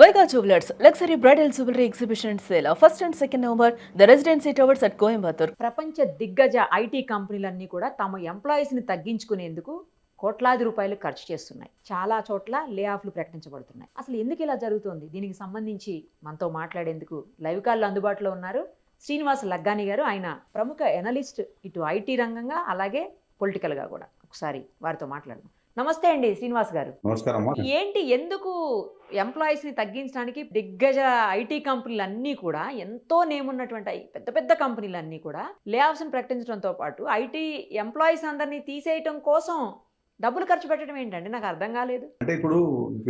Vega Jewelers, luxury bridal jewelry exhibition sale first and second November the residency towers at Coimbatore ప్రపంచ దిగ్గజ IT కంపెనీలన్నీ కూడా తమ ఎంప్లాయీస్ని తగ్గించుకునేందుకు కోట్లాది రూపాయలు ఖర్చు చేస్తున్నాయి. చాలా చోట్ల లే ఆఫ్లు ప్రకటించబడుతున్నాయి. అసలు ఎందుకు ఇలా జరుగుతోంది? దీనికి సంబంధించి మనతో మాట్లాడేందుకు లైవ్ కాల్లో అందుబాటులో ఉన్నారు శ్రీనివాస్ లగ్గాని గారు. ఆయన ప్రముఖ ఎనలిస్ట్ ఇటు ఐటీ రంగంగా అలాగే పొలిటికల్గా కూడా. ఒకసారి వారితో మాట్లాడదాం. నమస్తే అండి శ్రీనివాస్ గారు. నమస్కారం ఏంటి ఎందుకు ఎంప్లాయీస్ని తగ్గించడానికి దిగ్గజ ఐటీ కంపెనీలు అన్నీ కూడా ఎంతో నేమున్నటువంటి పెద్ద పెద్ద కంపెనీలు అన్నీ కూడా లే ఆఫ్స్ ప్రకటించడంతో పాటు ఐటీ ఎంప్లాయీస్ అందరినీ తీసేయటం కోసం డబ్బులు ఖర్చు పెట్టడం ఏంటండి? నాకు అర్థం కాలేదు. అంటే ఇప్పుడు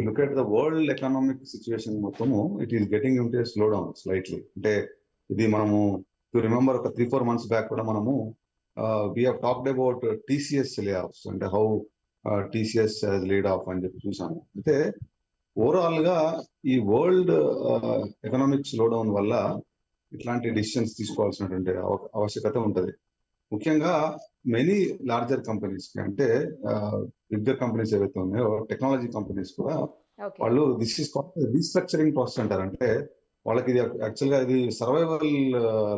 look at the world economic situation మొత్తము it is getting in slow down slightly అంటే ఇది మనము రిమెంబర్ ఒక త్రీ ఫోర్ మంత్స్ బ్యాక్ కూడా మనము we have talked about TCS layoffs అంటే హౌ టీసీఎస్ లీడ్ ఆఫ్ అని చెప్పి చూసాము అయితే ఓవరాల్గా ఈ వరల్డ్ ఎకనామిక్ స్లో డౌన్ వల్ల ఇట్లాంటి డిసిషన్స్ తీసుకోవాల్సినటువంటి ఆవశ్యకత ఉంటది. ముఖ్యంగా మెనీ లార్జర్ కంపెనీస్ అంటే బిగ్గర్ కంపెనీస్ ఏవైతే ఉన్నాయో టెక్నాలజీ కంపెనీస్ కూడా వాళ్ళు దిస్ ఇస్ రీస్ట్రక్చరింగ్ ప్రాసెస్ అంటారు అంటే వాళ్ళకి ఇది యాక్చువల్గా ఇది సర్వైవల్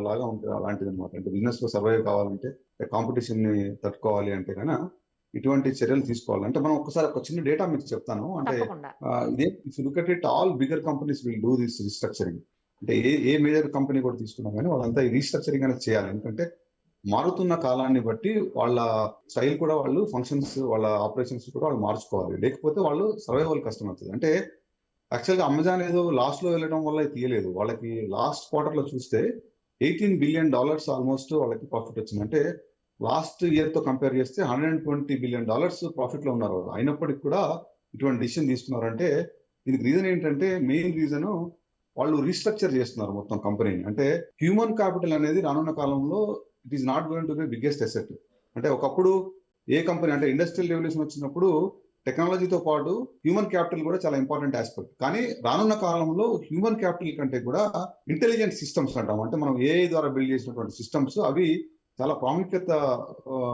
లాగా ఉంటుంది అలాంటిది అనమాట అంటే బిజినెస్లో సర్వైవ్ కావాలంటే కాంపిటీషన్ని తట్టుకోవాలి అంటే కనుక ఇటువంటి చర్యలు తీసుకోవాలి. అంటే మనం ఒకసారి ఒక చిన్న డేటా మీకు చెప్తాను. అంటే ఇదే if look at it all bigger companies will do this restructuring అంటే ఏ ఏ మేజర్ కంపెనీ కూడా తీసుకున్నా కానీ వాళ్ళంతా ఈ రీస్ట్రక్చరింగ్ అనేది చేయాలి. ఎందుకంటే మారుతున్న కాలాన్ని బట్టి వాళ్ళ స్టైల్ కూడా వాళ్ళు ఫంక్షన్స్ వాళ్ళ ఆపరేషన్స్ కూడా వాళ్ళు మార్చుకోవాలి. లేకపోతే వాళ్ళు సర్వైవల్ కష్టం అవుతుంది. అంటే యాక్చువల్గా అమెజాన్ ఏదో లాస్ట్లో వెళ్ళడం వల్ల తీయలేదు. వాళ్ళకి లాస్ట్ క్వార్టర్లో చూస్తే ఎయిటీన్ బిలియన్ డాలర్స్ ఆల్మోస్ట్ వాళ్ళకి ప్రాఫిట్ వచ్చింది. అంటే లాస్ట్ ఇయర్తో కంపేర్ చేస్తే hundred and twenty billion dollars ప్రాఫిట్లో ఉన్నారు వాళ్ళు. అయినప్పటికీ కూడా ఇటువంటి డిసిషన్ తీసుకున్నారంటే దీనికి రీజన్ ఏంటంటే మెయిన్ రీజన్ వాళ్ళు రీస్ట్రక్చర్ చేస్తున్నారు మొత్తం కంపెనీని అంటే హ్యూమన్ క్యాపిటల్ అనేది రానున్న కాలంలో it is not going to be biggest asset అంటే ఒకప్పుడు ఏ కంపెనీ అంటే ఇండస్ట్రియల్ రెవల్యూషన్ వచ్చినప్పుడు టెక్నాలజీతో పాటు హ్యూమన్ క్యాపిటల్ కూడా చాలా ఇంపార్టెంట్ ఆస్పెక్ట్ కానీ రానున్న కాలంలో హ్యూమన్ క్యాపిటల్ కంటే కూడా ఇంటెలిజెంట్ సిస్టమ్స్ అంటాం. అంటే మనం ఏ ద్వారా బిల్డ్ చేసినటువంటి సిస్టమ్స్ అవి చాలా ప్రాముఖ్యత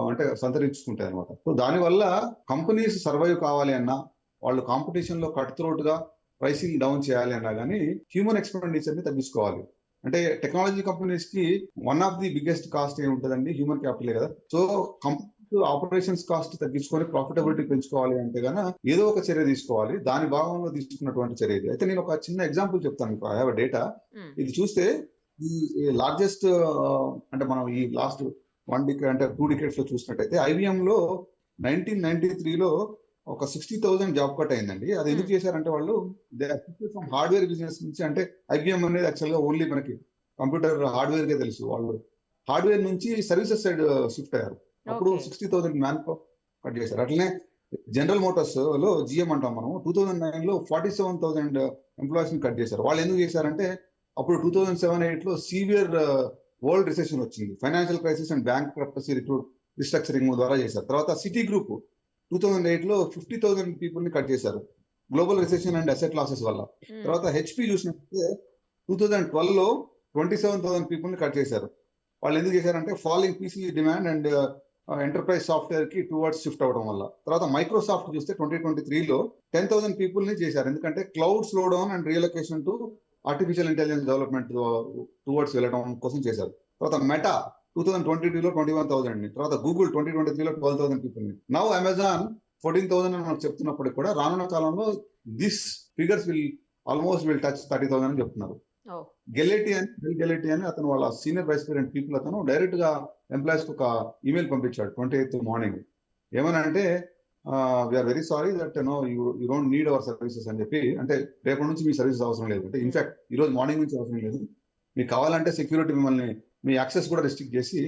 అంటే సంతరించుకుంటాయి అనమాట సో దానివల్ల కంపెనీస్ సర్వైవ్ కావాలి అన్నా వాళ్ళు కాంపిటీషన్లో కట్ త్రోట్గా ప్రైసింగ్ డౌన్ చేయాలి అన్నా కానీ హ్యూమన్ ఎక్స్పెండిచర్ని తగ్గించుకోవాలి. అంటే టెక్నాలజీ కంపెనీస్కి one of the biggest cost ఏమి ఉంటుందండి హ్యూమన్ క్యాపిటల్ కదా. సో కంపెనీ ఆపరేషన్స్ కాస్ట్ తగ్గించుకొని ప్రాఫిటబిలిటీ పెంచుకోవాలి అంటే గన ఏదో ఒక చర్య తీసుకోవాలి. దాని భాగంలో తీసుకున్నటువంటి చర్య ఇది. అయితే నేను ఒక చిన్న ఎగ్జాంపుల్ చెప్తాను. I have data. ఇది చూస్తే ఈ లార్జెస్ట్ అంటే మనం ఈ లాస్ట్ వన్ డికే అంటే టూ డికేట్స్లో చూసినట్టయితే ఐబిఎం లో నైన్టీన్ నైన్టీ త్రీలో ఒక సిక్స్టీ థౌసండ్ జాబ్ కట్ అయిందండి. అది ఎందుకు Hmm. చేశారంటే వాళ్ళు ఫ్రమ్ హార్డ్వేర్ బిజినెస్ నుంచి అంటే ఐబిఎం అనేది యాక్చువల్గా ఓన్లీ మనకి కంప్యూటర్ హార్డ్వేర్ కే తెలుసు వాళ్ళు. హార్డ్వేర్ నుంచి సర్వీసెస్ సైడ్ షిఫ్ట్ అయ్యారు. అప్పుడు. సిక్స్టీ థౌసండ్ మ్యాన్ కట్ చేశారు. అట్లనే జనరల్ మోటార్స్లో జిఎం అంటాం మనం టూ థౌసండ్ నైన్లో ఫార్టీ సెవెన్ థౌసండ్ ఎంప్లాయీస్ని కట్ చేశారు. వాళ్ళు ఎందుకు చేశారంటే అప్పుడు టూ థౌసండ్ సెవెన్ ఎయిట్లో సీవియర్ వరల్డ్ రిసెషన్ వచ్చింది. Financial crisis and bankruptcy recruit restructuring ద్వారా చేశారు. తర్వాత సిటీ గ్రూప్ టూ థౌసండ్ ఎయిట్లో ఫిఫ్టీ థౌసండ్ పీపుల్ని కట్ చేశారు. Global recession and asset losses వల్ల. ఉమ్, తర్వాత హెచ్పి చూసినట్లయితే టూ థౌసండ్ ట్వెల్వ్లో ట్వంటీ సెవెన్ థౌసండ్ పీపుల్ని కట్ చేశారు. వాళ్ళు ఎందుకు చేశారంటే following PC demand and enterprise సాఫ్ట్వేర్కి towards shift అవడం వల్ల. తర్వాత మైక్రోసాఫ్ట్ చూస్తే ట్వంటీ ట్వంటీ త్రీలో టెన్ థౌసండ్ పీపుల్ని చేశారు. ఎందుకంటే cloud slow down and reallocation to artificial intelligence development towards వెళ్ళడం కోసం చేశారు. తర్వాత మెటా టూ థౌసండ్ ట్వంటీ టూలో ట్వంటీ వన్ థౌసండ్ని తర్వాత గూగుల్ ట్వంటీ ట్వంటీ త్రీలో ట్వెల్వ్ థౌసండ్ పీపుల్ని నవ్ అమెజాన్ ఫోర్టీన్ థౌసండ్ అని మనకు చెప్తున్నప్పటికి కూడా రానున్న కాలంలో this figures will almost will touch thirty thousand అని చెప్తున్నారు. గెలెటి అని బిల్ గెలెటి అని అతను వాళ్ళ సీనియర్ వైస్ ప్రెసిడెంట్ పీపుల్ అతను డైరెక్ట్గా ఎంప్లాయీస్కి ఒక ఈమెయిల్ పంపించాడు ట్వంటీ ఎయిత్ మార్నింగ్ ఏమనంటే we are very sorry that no you you don't need our services అని చెప్పి అంటే రేపటి నుంచి మీ సర్వీసెస్ అవసరం లేదు. అంటే ఇన్ఫాక్ట్ ఈ రోజు మార్నింగ్ నుంచి అవసరం లేదు. మీకు కావాలంటే సెక్యూరిటీ మిమ్మల్ని మీ యాక్సెస్ కూడా రిస్ట్రిక్ట్ చేసి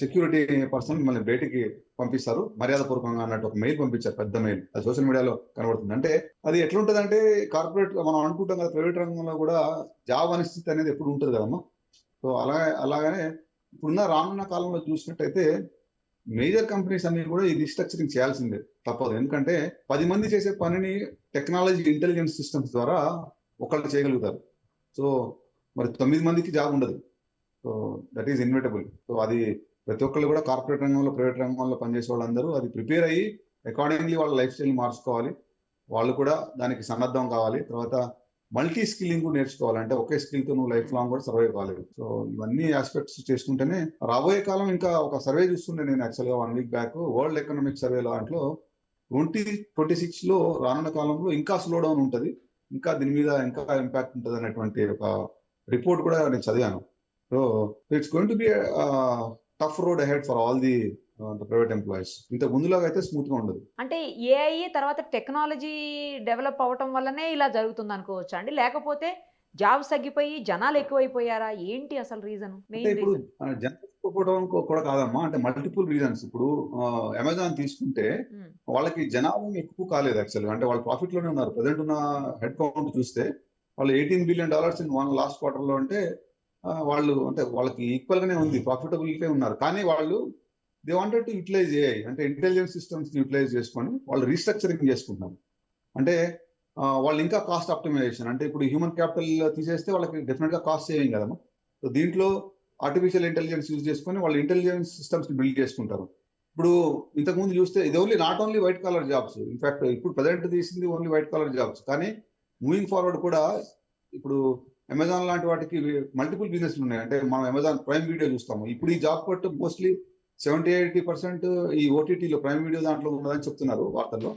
సెక్యూరిటీ పర్సన్ మిమ్మల్ని బయటికి పంపిస్తారు. మర్యాదపూర్వకంగా అన్నట్టు ఒక మెయిల్ పంపించారు పెద్ద మెయిల్ అది సోషల్ మీడియాలో కనబడుతుంది. అంటే అది ఎట్లుంటది అంటే కార్పొరేట్ మనం అనుకుంటాం కదా ప్రైవేట్ రంగంలో కూడా జాబ్ అనిశ్చితి అనేది ఎప్పుడు ఉంటుంది కదమ్మా. సో అలా అలాగనే ఇప్పుడున్న రానున్న కాలంలో చూసినట్టయితే మేజర్ కంపెనీస్ అన్ని కూడా ఈ రీస్ట్రక్చరింగ్ చేయాల్సిందే. తప్పదు. ఎందుకంటే పది మంది చేసే పనిని టెక్నాలజీ ఇంటెలిజెన్స్ సిస్టమ్స్ ద్వారా ఒకళ్ళు చేయగలుగుతారు. సో మరి తొమ్మిది మందికి జాబ్ ఉండదు. So that is inevitable so అది ప్రతి ఒక్కళ్ళు కూడా కార్పొరేట్ రంగంలో ప్రైవేట్ రంగంలో పనిచేసే వాళ్ళందరూ అది ప్రిపేర్ అయ్యి అకార్డింగ్లీ వాళ్ళ లైఫ్ స్టైల్ మార్చుకోవాలి. వాళ్ళు కూడా దానికి సన్నద్ధం కావాలి. తర్వాత మల్టీ స్కిల్లింగ్ కూడా నేర్చుకోవాలంటే ఒకే స్కిల్తో నువ్వు లైఫ్ లాంగ్ కూడా సర్వైవ్ కాలేదు. సో ఇవన్నీ ఆస్పెక్ట్స్ చేసుకుంటేనే రాబోయే కాలం ఇంకా ఒక సర్వే చూస్తుండే నేను యాక్చువల్గా one week back. World economic survey దాంట్లో ట్వంటీ ట్వంటీ సిక్స్లో రానున్న కాలంలో ఇంకా స్లో డౌన్ ఉంటుంది. ఇంకా దీని మీద ఇంకా ఇంపాక్ట్ ఉంటుంది అనేటువంటి ఒక రిపోర్ట్ కూడా నేను చదివాను. So it's going to be tough road ahead for all the private employees ఇంత ముందులాగా అయితే స్మూత్గా ఉండదు. అంటే ఏఐ తర్వాత టెక్నాలజీ డెవలప్ అవ్వటం వల్లనే ఇలా జరుగుతుంది అనుకోవచ్చా అండి? లేకపోతే జాబ్స్ తగ్గిపోయి జనాలు ఎక్కువైపోయారా? ఏంటి అసలు రీజన్ ఇప్పుడు జనకపోవడం కూడా కాదమ్మా. అంటే మల్టిపుల్ రీజన్స్ ఇప్పుడు అమెజాన్ తీసుకుంటే వాళ్ళకి జనాభా ఎక్కువ కాలేదు యాక్చువల్గా అంటే వాళ్ళు ప్రాఫిట్లోనే ఉన్నారు. ప్రజెంట్ ఉన్న హెడ్ కౌంట్ చూస్తే వాళ్ళు eighteen billion dollars in one last క్వార్టర్లో అంటే వాళ్ళు అంటే వాళ్ళకి ఈక్వల్ గానే ఉంది. ప్రాఫిటబిలిటీ ఉన్నారు. కానీ వాళ్ళు they wanted to utilise AI అంటే ఇంటెలిజెన్స్ సిస్టమ్స్ యూటిలైజ్ చేసుకొని వాళ్ళు రీస్ట్రక్చరింగ్ చేసుకుంటున్నారు. అంటే వాళ్ళు ఇంకా కాస్ట్ ఆప్టిమైజేషన్ అంటే ఇప్పుడు హ్యూమన్ క్యాపిటల్ తీసేస్తే వాళ్ళకి డెఫినెట్గా కాస్ట్ సేవింగ్ కదమ్మా. సో దీంట్లో ఆర్టిఫిషియల్ ఇంటెలిజెన్స్ యూజ్ చేసుకొని వాళ్ళు ఇంటెలిజెన్స్ సిస్టమ్స్ బిల్డ్ చేసుకుంటారు. ఇప్పుడు ఇంతకుముందు చూస్తే ఇది only not only white collar jobs in fact ఇప్పుడు ప్రజెంట్ తీసింది ఓన్లీ వైట్ కాలర్ జాబ్స్ కానీ మూవింగ్ ఫార్వర్డ్ కూడా ఇప్పుడు అమెజాన్ లాంటి వాటికి మల్టిపుల్ బిజినెస్లు ఉన్నాయి. అంటే మనం అమెజాన్ ప్రైమ్ వీడియో చూస్తాము. ఇప్పుడు ఈ జాబ్ పట్టు మోస్ట్లీ సెవెంటీ ఎయిటీ పర్సెంట్ ఈ ఓటీటీలో ప్రైమ్ వీడియో దాంట్లో ఉన్నదని చెప్తున్నారు వార్తల్లో.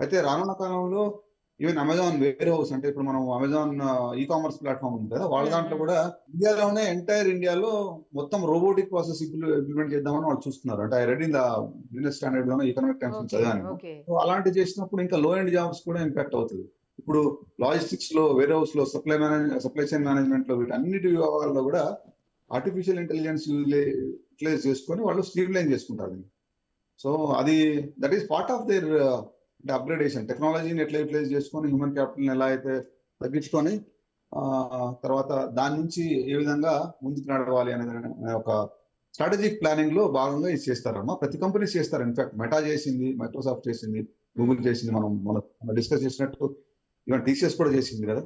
అయితే రానున్న కాలంలో ఈవెన్ అమెజాన్ వేర్ హౌస్ అంటే ఇప్పుడు మనం అమెజాన్ ఈ కామర్స్ ప్లాట్ఫామ్ ఉంది కదా వాళ్ళ దాంట్లో కూడా ఇండియాలోనే ఎంటైర్ ఇండియాలో మొత్తం రోబోటిక్ ప్రాసెస్ ఇంప్లిమెంట్ చేద్దామని వాళ్ళు చూస్తున్నారు. అంటే I read in the business స్టాండర్డ్లోనే Economic Times చదివాను అలాంటి చేసినప్పుడు ఇంకా లో ఎండ్ జాబ్స్ కూడా ఇంపాక్ట్ అవుతుంది. ఇప్పుడు లాజిస్టిక్స్లో వేర్ హౌస్లో సప్లై మేనేజ్ సప్లై చైన్ మేనేజ్మెంట్లో వీటన్నిటి విభాగాల్లో కూడా ఆర్టిఫిషియల్ ఇంటెలిజెన్స్ యూటిలైజ్ చేసుకొని వాళ్ళు స్ట్రీమ్ లైన్ చేసుకుంటారు. సో అది that is part of their అంటే అప్గ్రేడేషన్ టెక్నాలజీని ఎట్లా యూటిలైజ్ చేసుకొని హ్యూమన్ క్యాపిటల్ ఎలా అయితే తగ్గించుకొని తర్వాత దాని నుంచి ఏ విధంగా ముందుకు నడవాలి అనేది అనే ఒక స్ట్రాటజిక్ ప్లానింగ్లో భాగంగా ఇది చేస్తారమ్మా. ప్రతి కంపెనీస్ చేస్తారు. ఇన్ఫాక్ట్ మెటా చేసింది మైక్రోసాఫ్ట్ చేసింది గూగుల్ చేసింది మనం మనం డిస్కస్ చేసినట్టు ఈవెన్ టీసీఎస్ కూడా చేసింది కదా.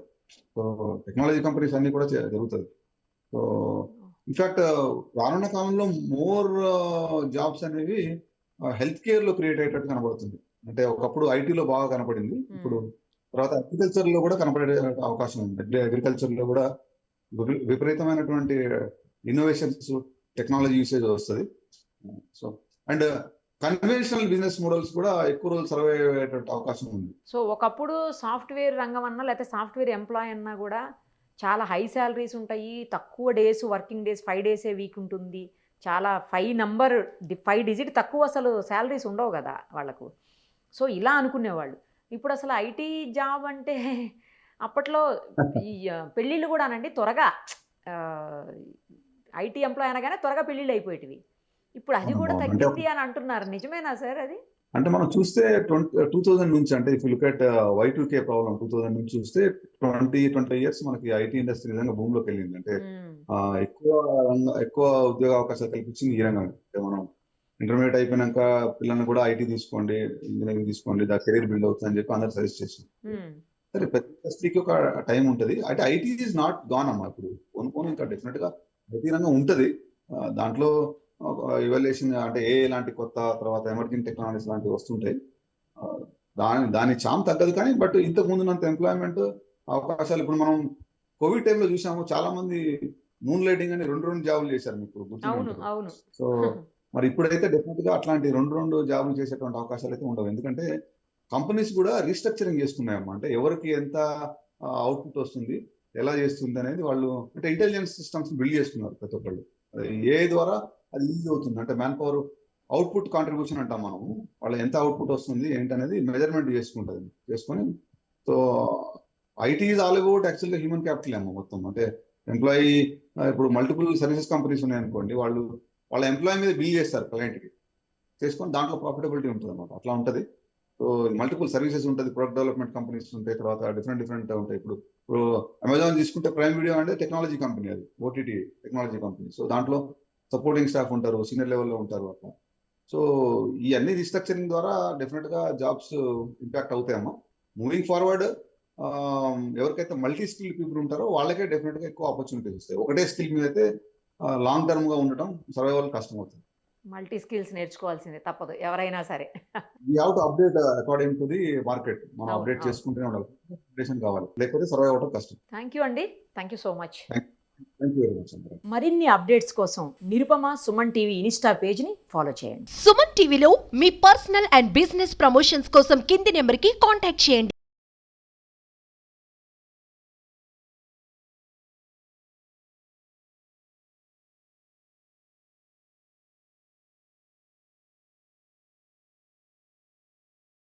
సో టెక్నాలజీ కంపెనీస్ అన్ని కూడా జరుగుతుంది సో ఇన్ఫాక్ట్ రానున్న కాలంలో మోర్ జాబ్స్ అనేవి హెల్త్ కేర్లో క్రియేట్ అయ్యేటట్టు కనబడుతుంది. అంటే ఒకప్పుడు ఐటీలో బాగా కనపడింది. ఇప్పుడు తర్వాత అగ్రికల్చర్లో కూడా కనపడే అవకాశం ఉంది. అగ్రికల్చర్లో కూడా విపరీ- విపరీతమైనటువంటి ఇన్నోవేషన్స్ టెక్నాలజీ యూసేజ్ వస్తుంది. So and conventional business models కూడా ఎక్కువ రోజులు సర్వైవ్ అయ్యేటట్టు అవకాశం ఉంది. సో ఒకప్పుడు సాఫ్ట్వేర్ రంగం అన్నా లేకపోతే సాఫ్ట్వేర్ ఎంప్లాయ్ అన్నా కూడా చాలా హై శాలరీస్ ఉంటాయి తక్కువ డేస్ వర్కింగ్ డేస్ ఫైవ్ డేసే వీక్ ఉంటుంది. చాలా ఫైవ్ నంబర్ ఫైవ్ డిజిట్ తక్కువ అసలు శాలరీస్ ఉండవు కదా వాళ్ళకు. సో ఇలా అనుకునేవాళ్ళు. ఇప్పుడు అసలు ఐటీ జాబ్ అంటే అప్పట్లో ఈ పెళ్ళిళ్ళు కూడానండి త్వరగా ఐటీ ఎంప్లాయ్ అనగానే త్వరగా పెళ్ళిళ్ళు అయిపోయేటివి. ఇప్పుడు అది కూడా తగ్గింది అని అంటున్నారు. నిజమేనా సార్ అది? అంటే మనం చూస్తే టూ థౌజండ్ నుంచి అంటే if look at Y two K problem two thousand నుంచి చూస్తే ట్వంటీ ట్వంటీ ఇయర్స్ మనకి ఐటీ ఇండస్ట్రీ నిజంగా భూమిలోకి వెళ్ళింది. అంటే. ఆ, ఎక్కువ ఎక్కువ ఉద్యోగ అవకాశాలు కల్పించింది ఈ రంగం అంటే మనం ఇంటర్మీడియట్ అయిపోయినాక పిల్లల్ని కూడా ఐటీ తీసుకోండి ఇంజనీరింగ్ తీసుకోండి దా కెరీర్ బిల్డ్ అవుతుంది అని చెప్పి అందరు సజెస్ట్ చేసాం మ్మ్. సరే ప్రతి ఇండస్ట్రీకి ఒక టైం ఉంటది. అంటే ఐటీ ఈజ్ నాట్ గాన్ అమ్మా ఇప్పుడు. కొను కొను ఇంకా డెఫినెట్గా ఐటీ రంగం ఉంటది. దాంట్లో ఇవాల్యుయేషన్ అంటే ఏ లాంటి కొత్త తర్వాత ఎమర్జింగ్ టెక్నాలజీస్ లాంటివి వస్తుంటాయి. దాని దాని చామ్ తగ్గదు కానీ బట్ ఇంతకు ముందున్నంత ఎంప్లాయ్మెంట్ అవకాశాలు ఇప్పుడు మనం కోవిడ్ టైంలో చూసాము చాలా మంది మూన్ లైటింగ్ అని రెండు రెండు జాబులు చేశారు మీకు. అవును సో మరి ఇప్పుడైతే డెఫినెట్గా అట్లాంటి రెండు రెండు జాబులు చేసేటువంటి అవకాశాలు అయితే ఉండవు. ఎందుకంటే కంపెనీస్ కూడా రీస్ట్రక్చరింగ్ చేసుకున్నాయమ్మా. అంటే ఎవరికి ఎంత అవుట్పుట్ వస్తుంది ఎలా చేస్తుంది అనేది వాళ్ళు అంటే ఇంటెలిజెన్స్ సిస్టమ్స్ బిల్డ్ చేసుకున్నారు ప్రతి ఒక్కళ్ళు. ఏ ద్వారా అది ఈజీ అవుతుంది. అంటే మ్యాన్ పవర్ అవుట్పుట్ కాంట్రిబ్యూషన్ అంటాం మనం. వాళ్ళు ఎంత అవుట్పుట్ వస్తుంది ఏంటనేది మెజర్మెంట్ చేసుకుంటుంది. చేసుకొని so IT is all about యాక్చువల్గా హ్యూమన్ క్యాపిటల్ అమ్మ మొత్తం. అంటే ఎంప్లాయీ ఇప్పుడు మల్టిపుల్ సర్వీసెస్ కంపెనీస్ ఉన్నాయనుకోండి వాళ్ళు వాళ్ళ ఎంప్లాయీ మీద బిల్ చేస్తారు క్లయింట్కి చేసుకొని దాంట్లో ప్రాఫిటబిలిటీ ఉంటుంది అనమాట అట్లా ఉంటుంది. సో మల్టిపుల్ సర్వీసెస్ ఉంటుంది ప్రొడక్ట్ డెవలప్మెంట్ కంపెనీస్ ఉంటాయి తర్వాత డిఫరెంట్ డిఫరెంట్ ఉంటాయి. ఇప్పుడు ఇప్పుడు అమెజాన్ తీసుకుంటే ప్రైమ్ వీడియో అంటే టెక్నాలజీ కంపెనీ అది ఓటీటీ టెక్నాలజీ కంపెనీ సో దాంట్లో సపోర్టింగ్ స్టాఫ్ ఉంటారు సీనియర్ లెవెల్లో ఉంటారు అట్లా. సో ఈ అన్ని రీస్ట్రక్చరింగ్ ద్వారా డెఫినెట్గా జాబ్స్ ఇంపాక్ట్ అవుతాయమ్మా మూవింగ్ ఫార్వర్డ్ ఎవరికైతే మల్టీ స్కిల్ పీపుల్ ఉంటారో వాళ్ళకే డెఫినెట్గా ఎక్కువ ఆపర్చునిటీస్ వస్తాయి. ఒకటే స్కిల్ మీద అయితే లాంగ్ టర్మ్గా ఉండటం సర్వైవల్ కష్టం అవుతుంది మల్టీ స్కిల్స్ నేర్చుకోవాల్సిందే తప్పదు ఎవరైనా సరే. We have to update according to the market మనం అప్డేట్. చేసుకుంటూనే ఉండాలి. అప్డేషన్ కావాలి లేకపోతే సర్వైవ్ అవడం కష్టం. థ్యాంక్ యూ అండి. థ్యాంక్ యూ సో మచ్ మరిన్ని అప్డేట్స్ కోసం నిరుపమ సుమన్ టీవీ ఇన్స్టా పేజ్ని ఫాలో చేయండి. సుమన్ టీవీలో మీ పర్సనల్ అండ్ బిజినెస్ ప్రమోషన్స్ కోసం కింది నెంబర్కి కాంటాక్ట్ చేయండి.